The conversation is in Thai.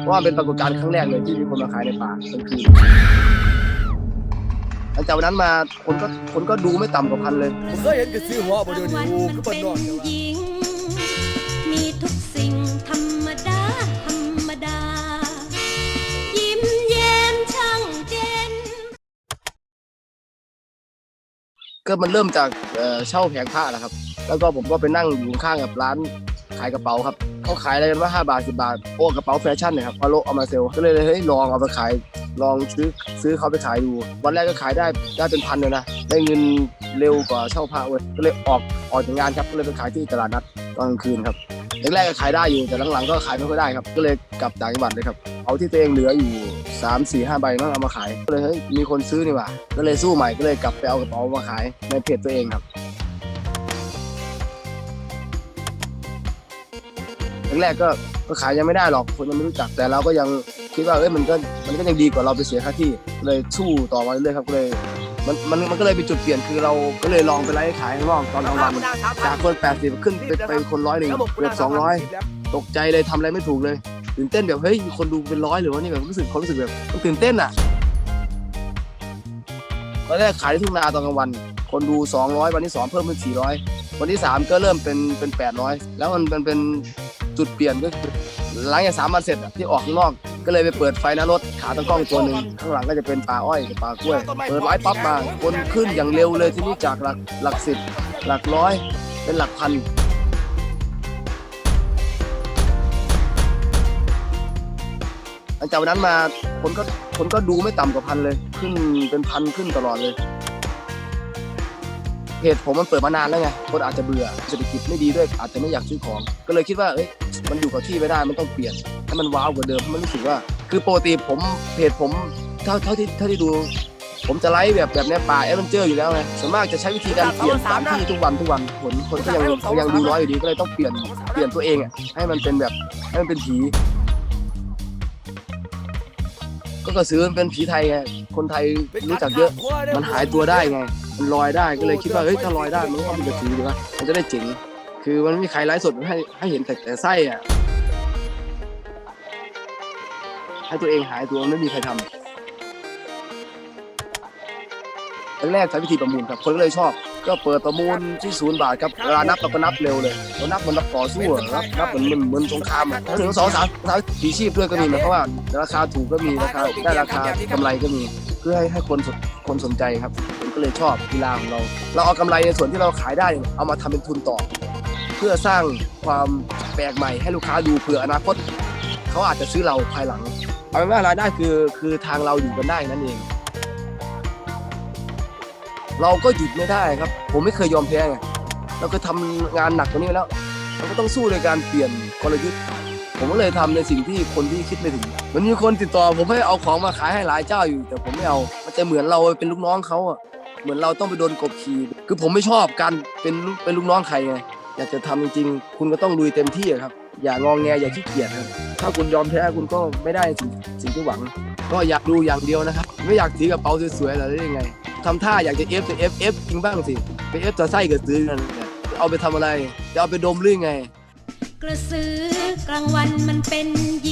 เพราะว่าเป็นปรากฏการณ์ครั้งแรกเลยที่มีคนมาขายในป่ากลางคืนหลังจากวันนั้นมาคนก็คนก็ดูไม่ต่ำกว่าพันเลย ผมเคยเห็นกระซื้อหัวบ่เดี๋ยวนี้โอ้คือบ้านนอกจังวะหญิง มีทุกสิ่งธรรมดา ธรรมดา ยิ้มแย้มช่างเจนก็มันเริ่มจากเอ่อเช่าแผงผ้าแหละครับ แล้วก็ผมก็ไปนั่งอยู่ข้างกับร้านขายกระเป๋าครับ เขาขายอะไรกันว่า 5 บาท 10 บาท โอ้กระเป๋าแฟชั่นเนี่ยครับพาโลเอามาเซลก็เลยเฮ้ยลองเอาไปขายลองซื้อซื้อเขาไปขายดู วันแรกก็ขายได้ได้เป็นพันเลยนะ ได้เงินเร็วกว่าเช่าผ้าเว้ยก็เลยออกออกจากงานครับก็เลยไปขายที่ตลาดนัดตอนกลางคืนครับแรกๆก็ขายได้อยู่แต่หลังๆก็ขายไม่ค่อยได้ครับ ก็เลยกลับต่างจังหวัดเลยครับ เอาที่ตัวเองเหลืออยู่สามสี่ห้าใบมั่งเอามาขาย ก็เลยเฮ้ยมีคนซื้อนี่หว่า ก็เลยสู้ใหม่ก็เลยกลับไปเอากระเป๋ามาขายในเพจตัวเองครับ แรกๆก็ก็ขายยังไม่ได้หรอกคนยังไม่รู้จักแต่เราก็ยังคิดว่าเอ้ยมันก็มันก็ยังดีกว่าเราไปเสียค่าที่เลยสู้ต่อมาเรื่อยๆครับก็เลยมันมันมันก็เลยเป็นจุดเปลี่ยนคือเราก็เลยลองไปไลฟ์ขายข้างนอกตอนกลางวันจากคน 80 ขึ้นไปเป็นคนร้อยหนึ่งเกือบ200 ตกใจเลยทำอะไรไม่ถูกเลยตื่นเต้นแบบเฮ้ยคนดูเป็นร้อยหรือว่านี่แบบรู้สึกความรู้สึกแบบตื่นเต้นอะตอนแรกขายที่ทุ่งนาตอนกลางวัน คนดู 200 วันที่สองเพิ่มเป็น 400 วันที่ 3 ก็เริ่มเป็นเป็น 800 แล้วมันมันเป็นจุดเปลี่ยนก็คือหลังจากสามวันเสร็จอะที่ออกข้างนอกก็เลยไปเปิดไฟหน้ารถขาตั้งกล้องตัวหนึ่งข้างหลังก็จะเป็นป่าอ้อยกับป่ากล้วย เปิดไว้ปั๊บมาคนขึ้นอย่างเร็วเลยที่นี่จากหลักหลักสิบหลักร้อยเป็นหลักพันหลังจากวันนั้นมาคนก็คนก็ดูไม่ต่ำกว่าพันเลย ขึ้นเป็นพันขึ้นตลอดเลย เพจผมมันเปิดมานานแล้วไงคนอาจจะเบื่อเศรษฐกิจไม่ดีด้วยอาจจะไม่อยากซื้อของ ก็เลยคิดว่าเอ้ยมันอยู่กับที่ไม่ได้มันต้องเปลี่ยนให้มันว้าวกว่าเดิมให้มันรู้สึกว่า คือปกติผมเพจผมเท่าเท่าที่เท่าที่ดู ผมจะไลฟ์แบบแบบเนี้ยป่าเอเวนเจอร์อยู่แล้วไงส่วนมากจะใช้วิธีการเปลี่ยนตามที่ทุกวันทุกวันผลคนก็ยังก็ยังดูน้อยอยู่ดีก็เลยต้องเปลี่ยนเปลี่ยนตัวเองอะให้มันเป็นแบบให้มันเป็นผีก็กระสือมันเป็นผีไทยไงคนไทยรู้จักเยอะ มันหายตัวได้ไง มันลอยได้ก็เลยคิดว่าเฮ้ยถ้าลอยได้มันก็ต้องเป็นกระสือดีวะมันจะได้เจ๋งคือมันไม่มีใครไลฟ์สดให้ให้เห็นแต่แต่ไส้อะให้ตัวเองหายตัวมันไม่มีใครทำแรกใช้วิธีประมูลครับคนก็เลยชอบ ก็เปิดประมูลที่ศูนย์บาทครับเวลานับเราก็นับเร็วเลยเรานับเหมันนับต่อสู้อะนับนับเหมือนเหมือนเหมือนสงครามอะถึงสองสามสามผีชีพด้วยก็มีหมายความว่าราคาถูกก็มีราคาได้ราคากำไรก็มี เพื่อให้ให้คนสนคนสนใจครับผมก็เลยชอบกีฬาของเรา เราเอากำไรในส่วนที่เราขายได้เอามาทำเป็นทุนต่อ เพื่อสร้างความแปลกใหม่ให้ลูกค้าดูเผื่ออนาคตเขาอาจจะซื้อเราภายหลัง เอาเป็นว่ารายได้คือคือทางเราอยู่กันได้นั่นเอง เราก็หยุดไม่ได้ครับ ผมไม่เคยยอมแพ้ไงเราก็ทำงานหนักกว่านี้แล้วเราก็ต้องสู้ในการเปลี่ยนกลยุทธ์ ผมก็เลยทำในสิ่งที่คนที่คิดไม่ถึง มันมีคนติดต่อ ผมให้เอาของมาขายให้หลายเจ้าอยู่ แต่ผมไม่เอา มันจะเหมือนเราเป็นลูกน้องเขาอะเหมือนเราต้องไปโดนกดขี่คือผมไม่ชอบการเป็นลูกเป็นลูกน้องใครไงอยากจะทำจริงๆ คุณก็ต้องลุยเต็มที่ครับ อย่างงองแงอย่าขี้เกียจครับ ถ้าคุณยอมแพ้คุณก็ไม่ได้สิ่งสิ่งที่หวัง ก็อยากดูอย่างเดียวนะครับ ไม่อยากถือกระเป๋าสวยๆอะไรได้ยังไง ทำท่าอยากจะเอฟจะเอฟเอฟจริงบ้างสิไปเอฟจะไส้กระซือกันแหละเอาไปทำอะไร จะเอาไปดมหรือไง กระสือกลางวันมันเป็นหญิง